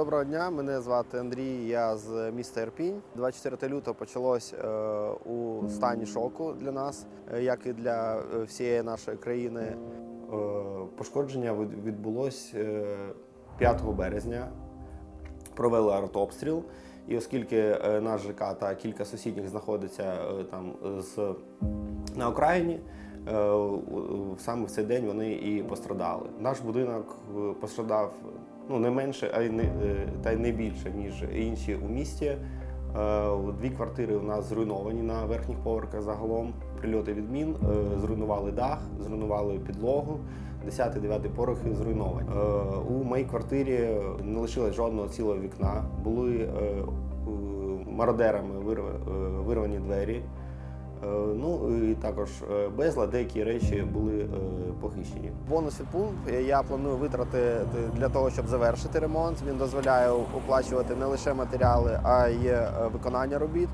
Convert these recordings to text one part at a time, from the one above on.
Доброго дня, мене звати Андрій. Я з міста Ірпінь. 24 лютого почалось е, у стані шоку для нас, е, як і для е, всієї нашої країни. Пошкодження від- відбулось е, 5 березня. Провели артобстріл. І оскільки наш ЖК та кілька сусідніх знаходиться там з на окраїні, саме в цей день вони і пострадали. Наш будинок пострадав ну не менше, а й не е, та й не більше ніж інші у місті. Е, Дві квартири у нас зруйновані на верхніх поверхах загалом. Прильоти від мін е, зруйнували дах, зруйнували підлогу. 10-9 поверхи зруйновані. У моїй квартирі не лишилось жодного цілого вікна. Були мародерами вирв- вирвані двері. Е, Ну і також безла деякі речі були е, похищені. Бонус від пункт я планую витратити для того, щоб завершити ремонт. Він дозволяє оплачувати не лише матеріали, а й е, виконання робіт.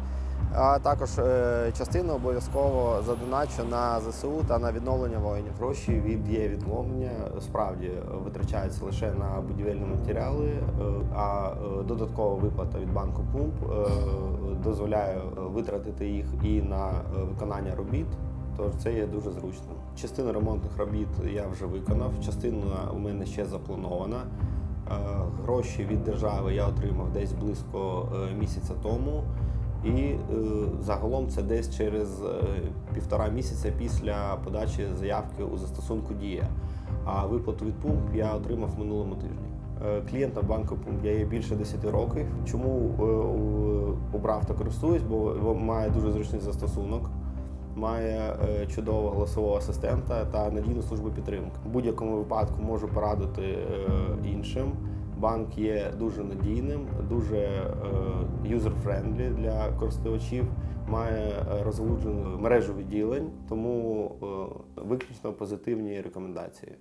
А також е, частину обов'язково задоначу на ЗСУ та на відновлення воїнів. Гроші від є відновлення справді витрачаються лише на будівельні матеріали, е, а е, додаткова виплата від банку ПУМП дозволяє витратити їх і на виконання робіт. Тож це є дуже зручно. Частину ремонтних робіт я вже виконав, частина у мене ще запланована. Гроші від держави я отримав десь близько місяця тому. І е, загалом це десь через е, півтора місяця після подачі заявки у застосунку Дія. А виплату від пумп я отримав минулому тижні. Е, Клієнтом банку пумп я є більше 10 років. Чому е, обрав та користуюсь? Бо має дуже зручний застосунок, має чудового голосового асистента та надійну службу підтримки. В будь-якому випадку можу порадити іншим. Банк є дуже надійним, дуже е, юзер-френдлі для користувачів, має е, мережу відділень, тому е, виключно позитивні рекомендації.